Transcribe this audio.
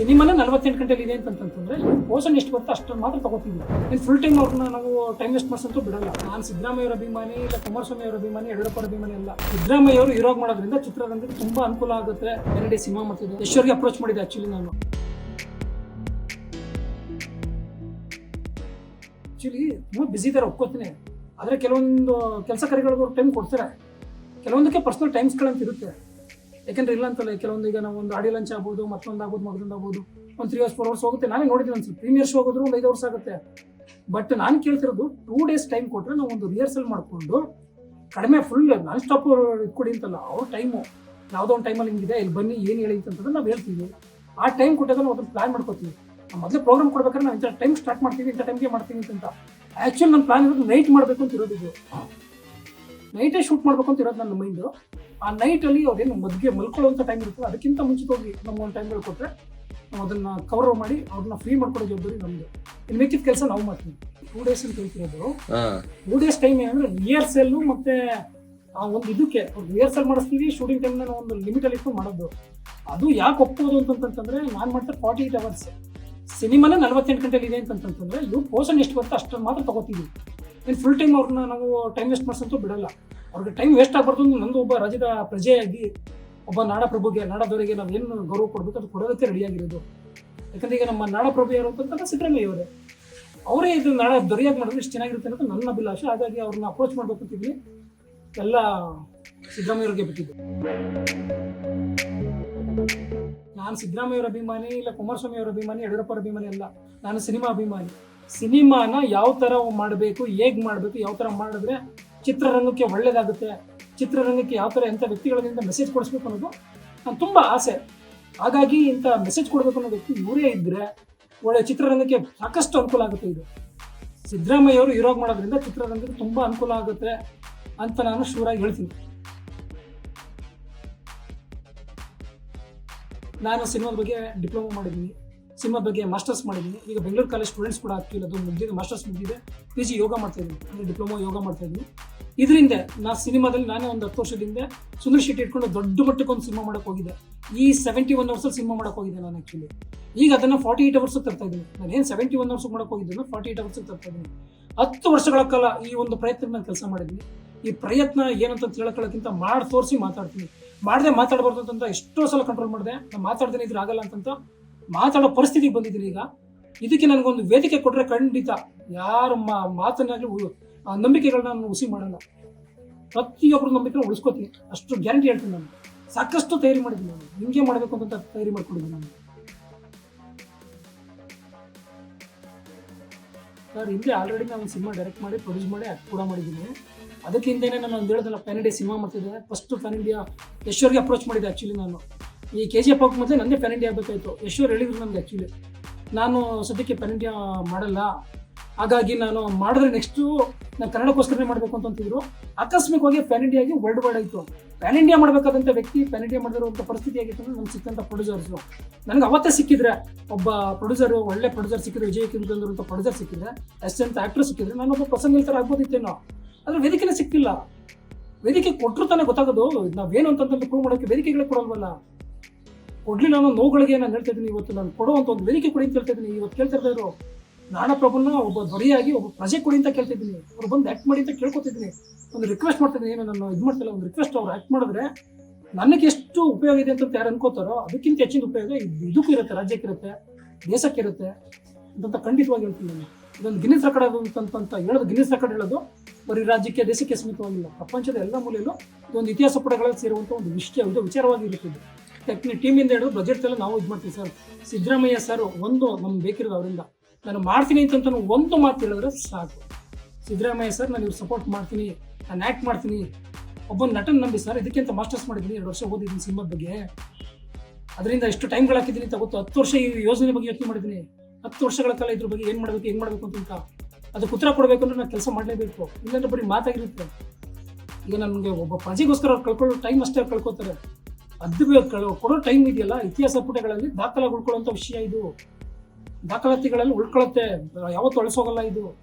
ಸಿನಿಮಾನೇ ನಲವತ್ತೆಂಟು ಗಂಟೆಲಿ ಇದೆ ಅಂತಂತಂದ್ರೆ ಪೋಷನ್ ಎಷ್ಟು ಬರುತ್ತೆ ಅಷ್ಟನ್ನು ಮಾತ್ರ ತಗೋತೀವಿ. ಇನ್ನು ಫುಲ್ ಟೈಮ್ ಅವ್ರನ್ನ ನಾವು ಟೈಮ್ ವೇಸ್ಟ್ ಮಾಡ್ಸಂತೂ ಬಿಡಲ್ಲ. ನಾನು ಸಿದ್ದರಾಮಯ್ಯ ಅವರ ಅಭಿಮಾನಿ ಇಲ್ಲ ಕುಮಾರಸ್ವಾಮಿ ಅವರ ಅಭಿಮಾನಿ ಯಡಿಯೂರಪ್ಪ ಅಭಿಮಾನಿ ಅಲ್ಲ. ಸಿದ್ದರಾಮಯ್ಯ ಅವರು ಹೀರೋಗ್ ಮಾಡೋದ್ರಿಂದ ಚಿತ್ರರಂಗಕ್ಕೆ ತುಂಬಾ ಅನುಕೂಲ ಆಗುತ್ತೆ. ಎರಡೇ ಸಿನಿಮಾ ಮಾಡ್ತಿದ್ದೆ. ಯಶ್ವರ್ಗೆ ಅಪ್ರೋಚ್ ಮಾಡಿದೆ ಆಕ್ಚುಲಿ ನಾನು. ಆಕ್ಚುಲಿ ತುಂಬ ಬಿಸಿ ಇದ್ದಾರೆ ಒಪ್ಕೋತೀನಿ. ಆದರೆ ಕೆಲವೊಂದು ಕೆಲಸ ಕಾರ್ಯಗಳಿಗೂ ಟೈಮ್ ಕೊಡ್ತಾರೆ. ಕೆಲವೊಂದಕ್ಕೆ ಪರ್ಸನಲ್ ಟೈಮ್ಸ್ಗಳಂತ ಇರುತ್ತೆ ಯಾಕೆಂದ್ರೆ ಇಲ್ಲ ಅಂತಲ್ಲ, ಕೆಲವೊಂದು ಈಗ ನಾವು ಒಂದು ಆಡಿ ಲಂಚ್ ಆಗ್ಬೋದು, ಮತ್ತೊಂದು ಆಗ್ಬೋದು, ಮಗದೊಂದು ಆಗ್ಬೋದು, ಒಂದು ತ್ರೀ ಅವರ್ಸ್ ಫೋರ್ ಅವರ್ಸ್ ಹೋಗುತ್ತೆ. ನಾನೇ ನೋಡಿದ್ದೀನಿ ಅನ್ಸುತ್ತೆ ಪ್ರೀಮಿಯರ್ ಶೋ ಹೋಗೋದ್ರು ಒಂದು ಐದು ವರ್ಷ ಆಗುತ್ತೆ. ಬಟ್ ನಾನು ಕೇಳ್ತಿರೋದು ಟೂ ಡೇಸ್ ಟೈಮ್ ಕೊಟ್ಟರೆ ನಾವು ಒಂದು ರಿಹರ್ಸಲ್ ಮಾಡಿಕೊಂಡು ಕಡಿಮೆ ಫುಲ್ ನಾನ್ ಸ್ಟಾಪ್ ಕೊಡಿ ಅಂತಲ್ಲ, ಅವ್ರ ಟೈಮು ಯಾವುದೋ ಒಂದು ಟೈಮಲ್ಲಿ ಹಿಂಗಿದೆ, ಇಲ್ಲಿ ಬನ್ನಿ, ಏನು ಹೇಳಿ ಅಂತಂದ್ರೆ ನಾವು ಹೇಳ್ತೀವಿ. ಆ ಟೈಮ್ ಕೊಟ್ಟಾಗ ನಾವು ಅದನ್ನು ಪ್ಲಾನ್ ಮಾಡ್ಕೋತೀವಿ. ನಾವು ಮೊದಲೇ ಪ್ರೋಗ್ರಾಮ್ ಕೊಡ್ಬೇಕಾದ್ರೆ ನಾವು ಇಂಥ ಟೈಮ್ ಸ್ಟಾರ್ಟ್ ಮಾಡ್ತೀವಿ, ಇಂಥ ಟೈಮ್ಗೆ ಮಾಡ್ತೀವಿ ಅಂತ ಆ್ಯಕ್ಚುಲಿ ನನ್ನ ಪ್ಲಾನ್ ಇರೋದು ನೈಟ್ ಮಾಡಬೇಕು ಅಂತ ಇರೋದು ಇದು. ನೈಟೇ ಶೂಟ್ ಮಾಡಬೇಕು ಅಂತ ಇರೋದು ನನ್ನ ಮೈಂಡು ಆ ನೈಟಲ್ಲಿ ಅವ್ರೇನು ಮದ್ಗೆ ಮಲ್ಕೊಳ್ಳುವಂಥ ಟೈಮ್ ಇರುತ್ತೆ ಅದಕ್ಕಿಂತ ಮುಂಚಿತವಾಗಿ ನಮ್ಮ ಒಂದು ಟೈಮ್ಗಳು ಕೊಟ್ಟರೆ ನಾವು ಅದನ್ನು ಕವರ್ ಮಾಡಿ ಅವ್ರನ್ನ ಫ್ರೀ ಮಾಡ್ಕೊಳ್ಳೋ ಜವಾಬ್ದಾರಿ ನಮ್ದು. ಇನ್ನು ಮಿಕ್ಕಿದ ಕೆಲಸ ನಾವು ಮಾಡ್ತೀವಿ. ಟೂ ಡೇಸ್ ಅಂತ ಹೇಳ್ತಿರೋದು. ಟೂ ಡೇಸ್ ಟೈಮ್ ಏನಂದ್ರೆ ರಿಹರ್ಸಲ್ಲು ಮತ್ತೆ ಆ ಒಂದು ಇದಕ್ಕೆ ರಿಹರ್ಸಲ್ ಮಾಡಿಸ್ತೀವಿ ಶೂಟಿಂಗ್ ಟೈಮ್ನ ನಾವು ಒಂದು ಲಿಮಿಟಲ್ಲಿ ಇಟ್ಟು ಮಾಡೋದು. ಅದು ಯಾಕೆ ಒಪ್ಪೋದು ಅಂತಂತಂದ್ರೆ ನಾನು ಮಾಡ್ತಾ ಫಾರ್ಟಿ ಏಟ್ ಅವರ್ಸ್ ಸಿನಿಮಾನೇ ನಲವತ್ತೆಂಟು ಗಂಟೆಲಿ ಇದೆ ಅಂತಂತಂದ್ರೆ ಇದು ಪೋರ್ಷನ್ ಎಷ್ಟು ಬರುತ್ತೆ ಅಷ್ಟನ್ನು ಮಾತ್ರ ತಗೋತೀವಿ. ಇನ್ನು ಫುಲ್ ಟೈಮ್ ಅವ್ರನ್ನ ನಾವು ಟೈಮ್ ವೇಸ್ಟ್ ಮಾಡ್ಸಂತೂ ಬಿಡಲ್ಲ. ಅವ್ರಿಗೆ ಟೈಮ್ ವೇಸ್ಟ್ ಆಗ್ಬಾರ್ದು ನಂದು ಒಬ್ಬ ರಾಜ್ಯದ ಪ್ರಜೆಯಾಗಿ, ಒಬ್ಬ ನಾಡಪ್ರಭುಗೆ, ನಾಡದವರಿಗೆ ನಾವು ಏನು ಗೌರವ ಕೊಡಬೇಕು ಅದು ಕೊಡೋದಕ್ಕೆ ರೆಡಿಯಾಗಿರೋದು ಯಾಕಂದ್ರೆ ಈಗ ನಮ್ಮ ನಾಡಪ್ರಭು ಯಾರು ಅಂತಂದ್ರೆ ಸಿದ್ದರಾಮಯ್ಯ ಅವರೇ. ಅವರೇ ಇದು ನಾಡ ದೊರೆಯಾಗಿ ಮಾಡಿದ್ರೆ ಇಷ್ಟು ಚೆನ್ನಾಗಿರುತ್ತೆ ಅನ್ನೋದು ನನ್ನ ಅಭಿಲಾಷೆ. ಹಾಗಾಗಿ ಅವ್ರನ್ನ ಅಪ್ರೋಚ್ ಮಾಡ್ಬೇಕು ಅಂತಿದ್ವಿ ಎಲ್ಲ ಸಿದ್ದರಾಮಯ್ಯ ಅವ್ರಿಗೆ ಬಿಟ್ಟಿದ್ದು. ನಾನು ಸಿದ್ದರಾಮಯ್ಯವ್ರ ಅಭಿಮಾನಿ ಇಲ್ಲ ಕುಮಾರಸ್ವಾಮಿ ಅವರ ಅಭಿಮಾನಿ, ಯಡಿಯೂರಪ್ಪ ಅಭಿಮಾನಿ ಅಲ್ಲ, ನಾನು ಸಿನಿಮಾ ಅಭಿಮಾನಿ. ಸಿನಿಮಾನ ಯಾವ ಥರ ಮಾಡಬೇಕು, ಹೇಗೆ ಮಾಡಬೇಕು, ಯಾವ ಥರ ಮಾಡಿದ್ರೆ ಚಿತ್ರರಂಗಕ್ಕೆ ಒಳ್ಳೇದಾಗುತ್ತೆ, ಚಿತ್ರರಂಗಕ್ಕೆ ಯಾವ ಥರ ಎಂಥ ವ್ಯಕ್ತಿಗಳಿಂದ ಮೆಸೇಜ್ ಕೊಡಿಸ್ಬೇಕು ಅನ್ನೋದು ನಾನು ತುಂಬ ಆಸೆ. ಹಾಗಾಗಿ ಇಂಥ ಮೆಸೇಜ್ ಕೊಡಬೇಕು ಅನ್ನೋ ವ್ಯಕ್ತಿ ಇವರೇ ಇದ್ದರೆ ಒಳ್ಳೆ ಚಿತ್ರರಂಗಕ್ಕೆ ಸಾಕಷ್ಟು ಅನುಕೂಲ ಆಗುತ್ತೆ ಇದು. ಸಿದ್ದರಾಮಯ್ಯ ಅವರು ಮಾಡೋದ್ರಿಂದ ಚಿತ್ರರಂಗಕ್ಕೆ ತುಂಬ ಅನುಕೂಲ ಆಗುತ್ತೆ ಅಂತ ನಾನು ಶೂರಾಗಿ ಹೇಳ್ತೀನಿ. ನಾನು ಸಿನಿಮಾದ ಬಗ್ಗೆ ಡಿಪ್ಲೊಮಾ ಮಾಡಿದ್ದೀನಿ. ಸಿನಿಮಾ ಬಗ್ಗೆ ಮಾಸ್ಟರ್ಸ್ ಮಾಡಿದ್ದೀನಿ. ಈಗ ಬೆಂಗಳೂರು ಕಾಲೇಜ್ ಸ್ಟೂಡೆಂಟ್ಸ್ ಕೂಡ ಆಗ್ತಿಲ್ಲ ಅದು ಮುಗಿದಿದೆ ಮಾಸ್ಟರ್ಸ್ ಮುಗಿದಿದೆ. ಪಿ ಜಿ ಯೋಗ ಮಾಡ್ತಾ ಇದ್ದೀನಿ, ಅಂದರೆ ಡಿಪ್ಲೊಮಾ ಯೋಗ ಮಾಡ್ತಾ ಇದ್ದೀನಿ. ಇದರಿಂದ ನಾ ಸಿನಿಮಾದಲ್ಲಿ ನಾನೇ ಒಂದು ಹತ್ತು ವರ್ಷದಿಂದ ಸುಂದರ್ ಶೆಟ್ಟಿ ಇಟ್ಕೊಂಡು ದೊಡ್ಡ ಮಟ್ಟಕ್ಕೆ ಒಂದು ಸಿನಿಮಾ ಮಾಡಕ್ಕೆ ಹೋಗಿದ್ದೆ ಈ ಸೆವೆಂಟಿ ಒನ್ ಅವರ್ಸಲ್ಲಿ ಸಿನಿಮಾ ಮಾಡಕ್ಕೆ ಹೋಗಿದ್ದೆ ನಾನು ಆ್ಯಕ್ಚುಲಿ ಈಗ ಅದನ್ನು ಫಾರ್ಟಿ ಏಟ್ ಅವರ್ಸ್ ತರ್ತಾ ಇದ್ದೀನಿ. ನಾನು ಏನು ಸೆವೆಂಟಿ ಒನ್ ಅವರ್ಸ್ ಮಾಡಕ್ಕೆ ಹೋಗಿದ್ದನ್ನು ಫಾರ್ಟಿ ಏಯ್ಟ್ ಅವರ್ಸ್ ತರ್ತಾ ಇದ್ದೀನಿ. ಹತ್ತು ವರ್ಷಗಳ ಕಾಲ ಈ ಒಂದು ಪ್ರಯತ್ನ ನಾನು ಕೆಲಸ ಮಾಡಿದ್ದೀನಿ. ಈ ಪ್ರಯತ್ನ ಏನಂತ ತಿಳ್ಕೊಳ್ಳೋಕ್ಕಿಂತ ಮಾಡಿ ತೋರಿಸಿ ಮಾತಾಡ್ತೀನಿ. ಮಾಡದೆ ಮಾತಾಡಬಾರ್ದು ಅಂತ ಎಷ್ಟೋ ಸಲ ಕಂಟ್ರೋಲ್ ಮಾಡಿದೆ. ನಾನು ಮಾತಾಡ್ದೇನೆ ಇದ್ರೆ ಆಗಲ್ಲ ಅಂತಂತ ಮಾತಾಡೋ ಪರಿಸ್ಥಿತಿಗೆ ಬಂದಿದ್ದೀನಿ ಈಗ. ಇದಕ್ಕೆ ನನಗೊಂದು ವೇದಿಕೆ ಕೊಟ್ಟರೆ ಖಂಡಿತ ಯಾರು ಮಾತನ್ನಾಗಲಿ ನಂಬಿಕೆಗಳನ್ನ ನಾನು ಹುಸಿ ಮಾಡಲ್ಲ. ಪ್ರತಿಯೊಬ್ಬರು ನಂಬಿಕೆ ಉಳಿಸ್ಕೋತೀನಿ. ಅಷ್ಟು ಗ್ಯಾರಂಟಿ ಹೇಳ್ತೀನಿ ನಾನು. ಸಾಕಷ್ಟು ತಯಾರಿ ಮಾಡಿದ್ದೀನಿ ನಾನು. ಹಿಂಗೆ ಮಾಡಬೇಕು ಅಂತ ತಯಾರಿ ಮಾಡ್ಕೊಂಡಿದ್ದೀನಿ ನಾನು. ಸರ್, ಹಿಂದೆ ಆಲ್ರೆಡಿ ನಾನು ಸಿನಿಮಾ ಡೈರೆಕ್ಟ್ ಮಾಡಿ ಪ್ರೊಡ್ಯೂಸ್ ಮಾಡಿ ಆ್ಯಕ್ಟ್ ಕೂಡ ಮಾಡಿದ್ದೀನಿ. ಅದಕ್ಕಿಂತಲೇ ನಾನು ಒಂದು ಹೇಳಿದಲ್ಲ ಪ್ಯಾನ್ ಇಂಡಿಯಾ ಸಿನಿಮಾ ಮಾಡ್ತಿದ್ದೆ. ಫಸ್ಟ್ ಪ್ಯಾನ್ ಇಂಡಿಯಾ ಯಶ್ವರ್ಗೆ ಅಪ್ರೋಚ್ ಮಾಡಿದ್ದೆ ಆ್ಯಕ್ಚುಲಿ ನಾನು. ಈ ಕೆ ಜಿ ಎಫ್ ಹೋಗಕ್ಕೆ ಮೊದಲೇ ನಂದೇ ಪ್ಯಾನ್ ಇಂಡಿಯಾ ಆಗಬೇಕಾಯ್ತು. ಯಶ್ವರ್ ಹೇಳಿದ್ರು ನನಗೆ ಆ್ಯಕ್ಚುಲಿ ನಾನು ಸದ್ಯಕ್ಕೆ ಪ್ಯಾನ್ ಇಂಡಿಯಾ ಮಾಡಲ್ಲ. ಹಾಗಾಗಿ ನಾನು ಮಾಡಿದ್ರೆ ನೆಕ್ಸ್ಟು ನಾನು ಕನ್ನಡಕ್ಕೋಸ್ಕರನೇ ಮಾಡಬೇಕು ಅಂತಂತಿದ್ರು ಆಕಸ್ಮಿಕವಾಗಿ ಪ್ಯಾನ್ ಇಂಡಿಯಾಗೆ ವರ್ಲ್ಡ್ ವೈಡ್ ಆಯಿತು. ಪ್ಯಾನ್ ಇಂಡಿಯಾ ಮಾಡಬೇಕಾದಂಥ ವ್ಯಕ್ತಿ ಪ್ಯಾನ್ ಇಂಡಿಯಾ ಮಾಡಿರುವಂಥ ಪರಿಸ್ಥಿತಿ ಆಗಿತ್ತು ಅಂದ್ರೆ ನಮ್ಗೆ ಸಿಕ್ಕಂಥ ಪ್ರೊಡ್ಯೂಸರ್ಸು ನನಗೆ ಅವತ್ತೇ ಸಿಕ್ಕಿದ್ರೆ, ಒಬ್ಬ ಪ್ರೊಡ್ಯೂಸರು ಒಳ್ಳೆ ಪ್ರೊಡ್ಯೂಸರ್ ಸಿಕ್ಕಿದ್ರೆ ವಿಜಯ್ ಅಂತ ಪ್ರೊಡ್ಯೂಸರ್ ಸಿಕ್ಕಿದ್ರೆ ಅಂತ ಆಕ್ಟರ್ ಸಿಕ್ಕಿದ್ರೆ ಒಬ್ಬ ಪ್ರಸಂಗ ಥರ ಆಗ್ಬೋದಿತ್ತೇನೋ. ಆದರೆ ವೇದಿಕೆನೇ ಸಿಕ್ಕಿಲ್ಲ. ವೇದಿಕೆ ಕೊಟ್ಟರು ತಾನೇ ಗೊತ್ತಾಗೋದು, ನಾವೇನು ಅಂತಂದ್ರೆ ಪ್ರೂವ್ ಮಾಡೋಕ್ಕೆ ವೇದಿಕೆಗಳೇ ಕೊಡಲ್ವಲ್ಲ. ಕೊಡ್ಲಿಲ್ಲ ನಾನು ನೋವುಗಳಿಗೆ ನಾನು ಹೇಳ್ತಾ ಇದ್ದೀನಿ. ಇವತ್ತು ನಾನು ಕೊಡುವಂಥ ಒಂದು ವೇದಿಕೆ ಕೊಡಿ ಅಂತ ಹೇಳ್ತಾ ಇದ್ದೀನಿ. ಇವತ್ತು ಕೇಳ್ತಾ ಇದ್ರು ನಾಡಪ್ರಭುನ ಒಬ್ಬ ದೊರೆಯಾಗಿ ಒಬ್ಬ ಪ್ರಜೆ ಕೊಡಿ ಅಂತ ಕೇಳ್ತಾ ಇದ್ದೀನಿ. ಅವ್ರು ಬಂದು ಆ್ಯಕ್ಟ್ ಮಾಡಿ ಅಂತ ಕೇಳ್ಕೊತಿದ್ದೀನಿ ಒಂದು ರಿಕ್ವೆಸ್ಟ್ ಮಾಡ್ತಾ ಏನೋ ನಾನು ಇದು ಮಾಡ್ತಿಲ್ಲ, ಒಂದು ರಿಕ್ವೆಸ್ಟ್ ಅವ್ರು ಆ್ಯಕ್ಟ್ ಮಾಡಿದ್ರೆ ನನಗೆ ಎಷ್ಟು ಉಪಯೋಗ ಇದೆ ಅಂತ ಯಾರು ಅನ್ಕೋತಾರೋ ಅದಕ್ಕಿಂತ ಹೆಚ್ಚಿನ ಉಪಯೋಗ ಇದು ಇದಕ್ಕೂ ಇರುತ್ತೆ, ರಾಜ್ಯಕ್ಕೆ ಇರುತ್ತೆ, ದೇಶಕ್ಕೆ ಇರುತ್ತೆ ಅಂತ ಖಂಡಿತವಾಗಿ ಹೇಳ್ತೀನಿ ನಾನು. ಇದೊಂದು ಗಿನ್ನಿಸ್ ರೆಕಾರ್ಡ್ ಅಂತ ಹೇಳೋದು ಗಿನ್ನಿಸ್ ರೆಕಾರ್ಡ್ ಹೇಳೋದು. ಬರೀ ರಾಜ್ಯಕ್ಕೆ, ದೇಶಕ್ಕೆ ಸೀಮಿತವಾಗಿಲ್ಲ. ಪ್ರಪಂಚದ ಎಲ್ಲ ಮೂಲೆಯಲ್ಲೂ ಇದೊಂದು ಇತಿಹಾಸ ಪುಟಗಳಲ್ಲಿ ಸೇರುವಂಥ ಒಂದು ವಿಷಯ ವಿಚಾರವಾಗಿ ಇರುತ್ತದೆ. ಟೆಕ್ನಿ ಟೀಮಿಂದ ಹಿಡಿದು ಬಜೆಟ್ ಎಲ್ಲ ನಾವು ಇದು ಮಾಡ್ತೀವಿ ಸರ್. ಸಿದ್ದರಾಮಯ್ಯ ಸರ್ ಒಂದು ನಮ್ಗೆ ಬೇಕಿರೋದು ಅವರಿಂದ. ನಾನು ಮಾಡ್ತೀನಿ ಅಂತ ಒಂದು ಮಾತು ಹೇಳಿದ್ರೆ ಸಾಕು. ಸಿದ್ದರಾಮಯ್ಯ ಸರ್ ನಾನು ಇವ್ರು ಸಪೋರ್ಟ್ ಮಾಡ್ತೀನಿ, ನಾನು ಆ್ಯಕ್ಟ್ ಮಾಡ್ತೀನಿ. ಒಬ್ಬ ನಟನ ನಂಬಿ ಸರ್ ಇದಕ್ಕಿಂತ ಮಾಸ್ಟರ್ಸ್ ಮಾಡಿದ್ದೀನಿ, ಎರಡು ವರ್ಷ ಓದಿದ್ದೀನಿ ಸಿನಿಮಾದ ಬಗ್ಗೆ. ಅದರಿಂದ ಎಷ್ಟು ಟೈಮ್ಗಳು ಹಾಕಿದ್ದೀನಿ ಅಂತ ಗೊತ್ತು. ಹತ್ತು ವರ್ಷ ಈ ಯೋಜನೆ ಬಗ್ಗೆ ಯೋಚನೆ ಮಾಡಿದ್ದೀನಿ. ಹತ್ತು ವರ್ಷಗಳ ಕಾಲ ಇದ್ರ ಬಗ್ಗೆ ಏನು ಮಾಡಬೇಕು ಹೆಂಗೆ ಮಾಡಬೇಕು ಅಂತ ಅದಕ್ಕೆ ಉತ್ತರ ಕೊಡಬೇಕು ಅಂದ್ರೆ ನಾನು ಕೆಲಸ ಮಾಡಲೇಬೇಕು. ಇಲ್ಲಾಂದ್ರೆ ಬರೀ ಮಾತಾಗಿರುತ್ತೆ. ಈಗ ನನಗೆ ಒಬ್ಬ ಪ್ರಜೆಗೋಸ್ಕರ ಅವ್ರು ಕಳ್ಕೊಳ್ಳೋ ಟೈಮ್ ಅಷ್ಟೇ ಕಳ್ಕೊತಾರೆ. ಅದು ಬೇ- ಕಳ್- ಕೊಡೋ ಟೈಮ್ ಇದೆಯಲ್ಲ, ಇತಿಹಾಸ ಪುಟಗಳಲ್ಲಿ ದಾಖಲಾಗಿ ಉಳ್ಕೊಳ್ಳೋಂಥ ವಿಷಯ ಇದು. ದಾಖಲಾತಿಗಳಲ್ಲಿ ಉಳ್ಕೊಳ್ಳುತ್ತೆ ಯಾವತ್ತು ಅಳಿಸೋಗಲ್ಲ ಇದು.